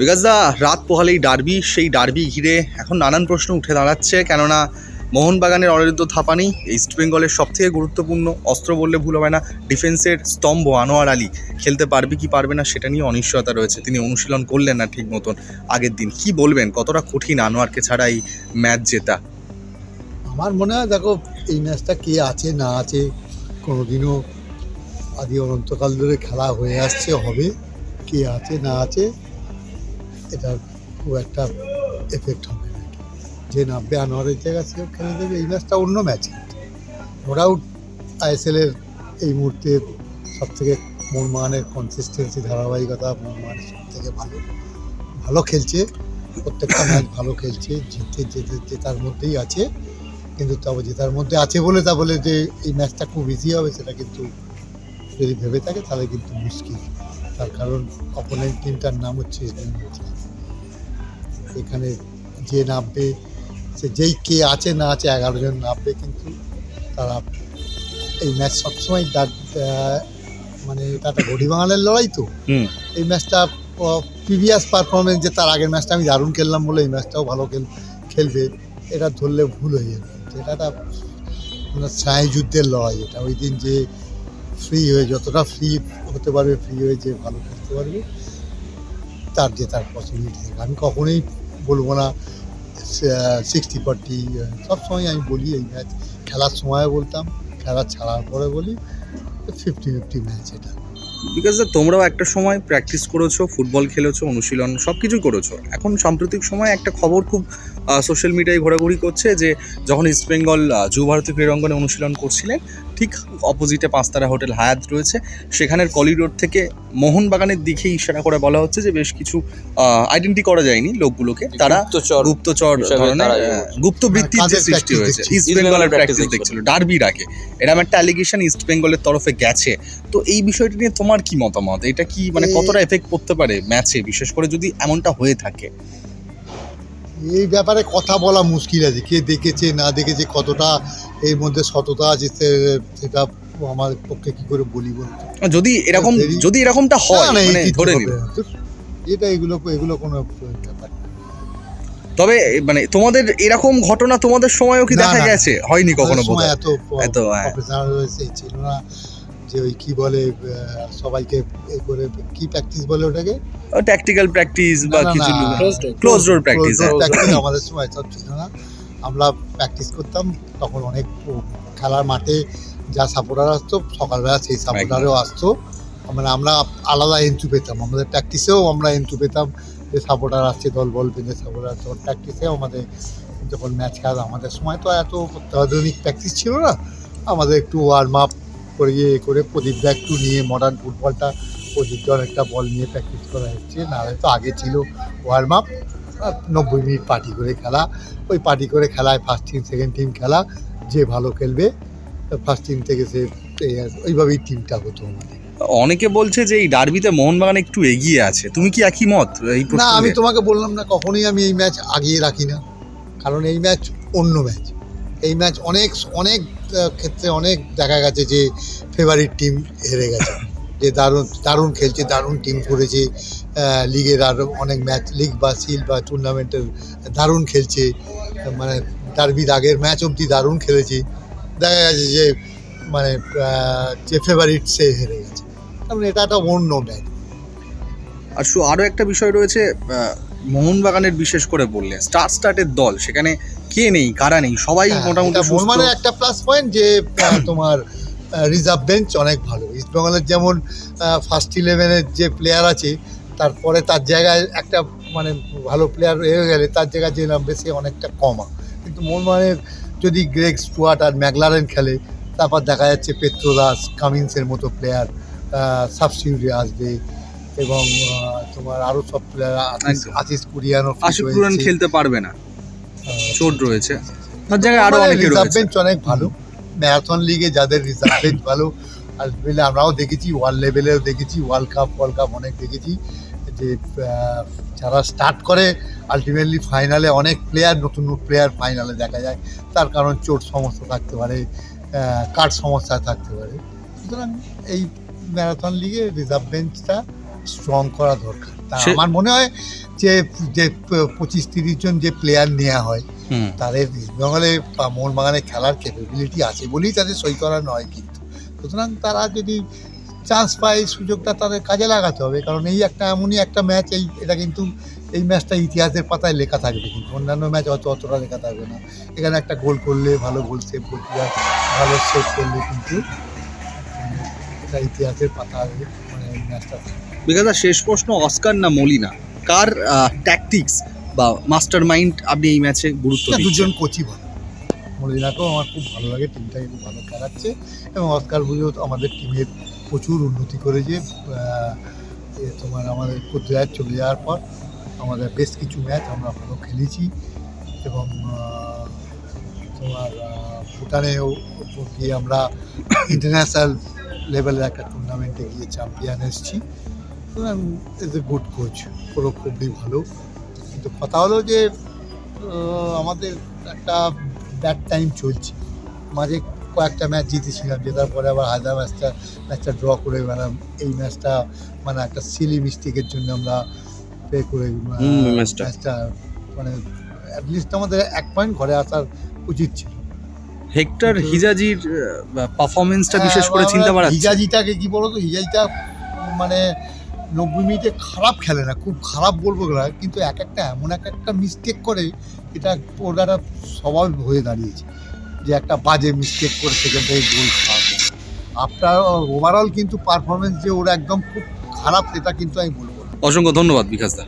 Because দা, রাত পোহালেই derby, সেই derby ঘিরে এখন নানান প্রশ্ন উঠে দাঁড়াচ্ছে। কেননা, মোহনবাগানের অনিরুদ্ধ থাপানি ইস্ট বেঙ্গলের সব থেকে গুরুত্বপূর্ণ অস্ত্র বললে ভুল হবে না ডিফেন্সের স্তম্ভ আনোয়ার আলী। খেলতে পারবে কি পারবে না সেটা নিয়ে অনিশ্চয়তা রয়েছে। তিনি অনুশীলন করলেন না ঠিক মতন আগের দিন। কি বলবেন, কতটা কঠিন আনোয়ারকে ছাড়া এই ম্যাচ জেতা? আমার মনে হয়, দেখো, এই ম্যাচটা কে আছে, না আছে, কোনোদিনও আদি অনন্তকাল ধরে খেলা হয়ে আসছে, হবে। কে আছে, না আছে এটার খুব একটা এফেক্ট হবে না। যে নামবে আনোয়ারের জায়গা সেও খেলে দেবে, এই ম্যাচটা অন্য ম্যাচ নো ডাউট আইএসএলের এই মুহূর্তে সব থেকে মোহনবাগানের কনসিস্টেন্সি ধারাবাহিকতা মোহনবাগানের সব থেকে ভালো। ভালো খেলছে, প্রত্যেকটা ম্যাচ ভালো খেলছে জিতে যেতে জেতার মধ্যেই আছে। কিন্তু তবে জেতার মধ্যে আছে বলে তা বলে যে এই ম্যাচটা খুব ইজি হবে, সেটা কিন্তু যদি ভেবে থাকে, তাহলে কিন্তু মুশকিল। তার কারণ অপোনেন্ট টিমটার নাম হচ্ছে এখানে যে নামবে সে যেই কে আছে না আছে এগারো জন নামবে কিন্তু তারা এই ম্যাচ সবসময় মানে এটা একটা ঘড়ি বাঙালের লড়াই তো। এই ম্যাচটা প্রিভিয়াস পারফরমেন্স যে তার আগের ম্যাচটা আমি দারুণ খেললাম বলে এই ম্যাচটাও ভালো খেল খেলবে এটা ধরলে ভুল হয়ে যাবে। এটা একটা মানে যুদ্ধের লড়াই এটা ওই দিন যে ফ্রি হয়ে, যতটা ফ্রি হতে পারবে ফ্রি হয়ে যে ভালো খেলতে পারবে, তার যে তার পসিবিলিটি থাকে। আমি কখনোই বলব না সিক্সটি ফর্টি সবসময় আমি বলি এই ম্যাচ খেলার সময় বলতাম, খেলা ছাড়ার পরে বলি ফিফটি ফিফটি ম্যাচ এটা। বিকজ তোমরাও একটা সময় প্র্যাকটিস করেছ ফুটবল খেলেছো, অনুশীলন সব কিছুই করেছ। এখন সাম্প্রতিক সময় একটা খবর খুব সোশ্যাল মিডিয়ায় ঘোরাঘুরি করছে যে, যখন ইস্টবেঙ্গল যুব ভারতী ক্রীড়াঙ্গনে অনুশীলন করছিলেন ঠিক অপোজিটে পাঁচতারা হোটেল হায়াত রয়েছে। সেখানের কলিডোর থেকে মোহনবাগানের দিকে ইশারা করে বলা হচ্ছে যে বেশ কিছু আইডেন্টি করা যায়নি লোকগুলোকে। তারা গুপ্তচর ধরনের তারা গুপ্তবৃত্তির যে সৃষ্টি হয়েছে? ইস্ট বেঙ্গলের বেঙ্গলের প্র্যাকটিস দেখছিল ডার্বির আগে। এরকম একটা অ্যালিগেশন ইস্ট বেঙ্গলের তরফে গেছে। তো এই বিষয়টা নিয়ে তোমার কি মতামত? এটা কি মানে কতটা এফেক্ট করতে পারে ম্যাচে বিশেষ করে যদি এমনটা হয়ে থাকে। এই ব্যাপারে কথা বলা মুশকিল আছে। কে দেখেছে না দেখেছে কতটা এর মধ্যে সততা আছে সেটা আমার পক্ষে কি করে বলি বলতো যদি এরকম যদি এরকমটা হয় মানে ধরে এটা এগুলো এগুলো কোনো ব্যাপার তবে মানে তোমাদের এরকম ঘটনা তোমাদের সময়ও কি দেখা গেছে? হয়নি কখনো এত এত, হ্যাঁ। ছিল না। যে ওই কি বলে সবাইকে এ করে কি প্র্যাকটিস বলে ওটাকে? ট্যাকটিক্যাল প্র্যাকটিস বা কিছু ক্লোজ ডোর প্র্যাকটিস আমাদের সময় সব ছিল না। আমরা প্র্যাকটিস করতাম তখন অনেক খেলার মাঠে যা সাপোর্টার আসতো সকালবেলা সেই সাপোর্টারও আসতো। মানে আমরা আলাদা এন্ট্রি পেতাম। আমাদের প্র্যাকটিসেও আমরা এন্ট্রি পেতাম যে সাপোর্টার আসছে দল বল বেঁধে সাপোর্টার তখন প্র্যাকটিসেও আমাদের যখন ম্যাচ খেলা আমাদের সময় তো এত অত্যাধুনিক প্র্যাকটিস ছিল না। আমাদের একটু ওয়ার্ম আপ করিয়ে এ করে প্রদীপটা একটু নিয়ে মডার্ন ফুটবলটা প্রদীপ প্রদীপটা একটা বল নিয়ে প্র্যাকটিস করা হচ্ছে। নাহলে তো আগে ছিল ওয়ার্ম আপ নব্বই মিনিট পার্টি করে খেলা। ওই পার্টি করে খেলায় ফার্স্ট টিম সেকেন্ড টিম খেলা যে ভালো খেলবে ফার্স্ট টিম থেকে সে ওইভাবেই টিমটা হতো আমাদের। অনেকে বলছে যে এই ডার্বিতে মোহনবাগান একটু এগিয়ে আছে। তুমি কি একই মত এই না আমি তোমাকে বললাম না কখনোই আমি এই ম্যাচ আগিয়ে রাখি না। কারণ এই ম্যাচ অন্য ম্যাচ এই ম্যাচ অনেক অনেক ক্ষেত্রে অনেক দেখা গেছে যে ফেভারিট টিম হেরে গেছে। যে দারুণ দারুণ খেলছে, দারুণ টিম করেছে। লিগের আরও অনেক ম্যাচ লিগ বা সিল বা টুর্নামেন্টের দারুণ খেলছে। মানে ডার্বির আগের ম্যাচ অবধি দারুণ খেলেছে। দেখা গেছে যে মানে যে ফেভারিট সে হেরে গেছে। কারণ এটা একটা অন্য ম্যাচ আর আরও একটা বিষয় রয়েছে মোহনবাগানের বিশেষ করে বললে স্টার স্টার্টের দল সেখানে কে নেই কারা নেই সবাই মোটামুটি সুস্থ। মানে একটা প্লাস পয়েন্ট যে তোমার রিজার্ভ বেঞ্চ অনেক ভালো ইস্ট বেঙ্গলের যেমন ফার্স্ট ইলেভেনের যে প্লেয়ার আছে তারপরে তার জায়গায় একটা মানে ভালো প্লেয়ার হয়ে গেলে তার জায়গায় যে নামবে সে অনেকটা কমা কিন্তু মোহনবাগানের যদি গ্রেগ স্টুয়ার্ট আর ম্যাকলারেন খেলে তারপর দেখা যাচ্ছে পেট্রোদাস কামিন্সের মতো প্লেয়ার সাবস্টিটিউটে আসবে এবং তোমার আরও সব প্লেয়ার। আশিস কুরিয়ানো আশিক পুরান খেলতে পারবে না। চোট রয়েছে। তার জায়গায় আরও অনেকে রিজার্ভ রয়েছে। বেঞ্চ অনেক ভালো। ম্যারাথন লিগে যাদের রিজার্ভ বেঞ্চ ভালো আর আমরাও দেখেছি ওয়ার্ল্ড লেভেলেও দেখেছি ওয়ার্ল্ড কাপ ওয়ার্ল্ড কাপ অনেক দেখেছি যে যারা স্টার্ট করে আলটিমেটলি ফাইনালে অনেক প্লেয়ার নতুন প্লেয়ার ফাইনালে দেখা যায়। তার কারণ চোট সমস্যা থাকতে পারে কার্ড সমস্যা থাকতে পারে। সুতরাং এই ম্যারাথন লিগে রিজার্ভ বেঞ্চটা স্ট্রং করা দরকার। তা সে- আমার মনে হয় যে যে পঁচিশ তিরিশ জন যে প্লেয়ার নেওয়া হয় হুম। তাদের ইস্টবেঙ্গলে বা মোহনবাগানে খেলার ক্যাপাবিলিটি আছে বলেই তাদের সই করা নয় কিন্তু। সুতরাং তারা যদি চান্স পায় এই সুযোগটা তাদের কাজে লাগাতে হবে। কারণ এই একটা এমনই একটা ম্যাচ এই এটা কিন্তু এই ম্যাচটা ইতিহাসের পাতায় লেখা থাকবে কিন্তু। অন্যান্য ম্যাচ হয়তো অতটা লেখা থাকবে না। এখানে একটা গোল করলে ভালো গোল সেভ করতে ভালো সেভ করলে কিন্তু উম, এটা ইতিহাসের পাতায় মানে এই ম্যাচটা থাকবে। বিকাশদা শেষ প্রশ্ন অস্কার না মলিনা? কার ট্যাকটিক্স বা মাস্টার মাইন্ড আপনি এই ম্যাচে গুরুত্ব দুজন কোচই ভালো মলিনাকেও আমার খুব ভালো লাগে টিমটাকে খুব ভালো খেলাচ্ছে এবং অস্কার বুঝেও তো আমাদের টিমের প্রচুর উন্নতি করেছে। তোমার আমাদের কোচরাজ চলে যাওয়ার পর আমাদের বেশ কিছু ম্যাচ আমরা ভালো খেলেছি এবং তোমার ভুটানেও গিয়ে আমরা ইন্টারন্যাশনাল লেভেলের একটা টুর্নামেন্টে গিয়ে চ্যাম্পিয়ন এসেছি। ইজ এ গুড কোচ পুরো খুবই ভালো। কিন্তু কথা হলো যে আমাদের একটা ব্যাড টাইম চলছে। মাঝে কয়েকটা ম্যাচ জিতেছিলাম জেতার পরে আবার হায়দ্রাবাদ ম্যাচটা ম্যাচটা ড্র করে গেলাম এই ম্যাচটা মানে একটা সিলি মিস্টেকের জন্য আমরা পে করে ম্যাচটা। মানে অ্যাটলিস্ট আমাদের এক পয়েন্ট ঘরে আসার উচিত ছিল। হেক্টর হিজাজির পারফরমেন্সটা বিশেষ করে হ্যাঁ, চিন্তা বাড়াচ্ছে। হিজাজিটাকে কি বলতো? হিজাজিটা মানে নব্বই মিনিটে খারাপ খেলে না, খুব খারাপ বলব না কিন্তু এক একটা, এমন এক একটা মিস্টেক করে, এটা ওর একটা স্বভাব হয়ে দাঁড়িয়েছে যে একটা বাজে মিস্টেক করে সেখান থেকে গোল খাওয়া আপনার ওভারঅল কিন্তু পারফরমেন্স যে ওর একদম খুব খারাপ, সেটা কিন্তু আমি বলব অসংখ্য ধন্যবাদ বিকাশদা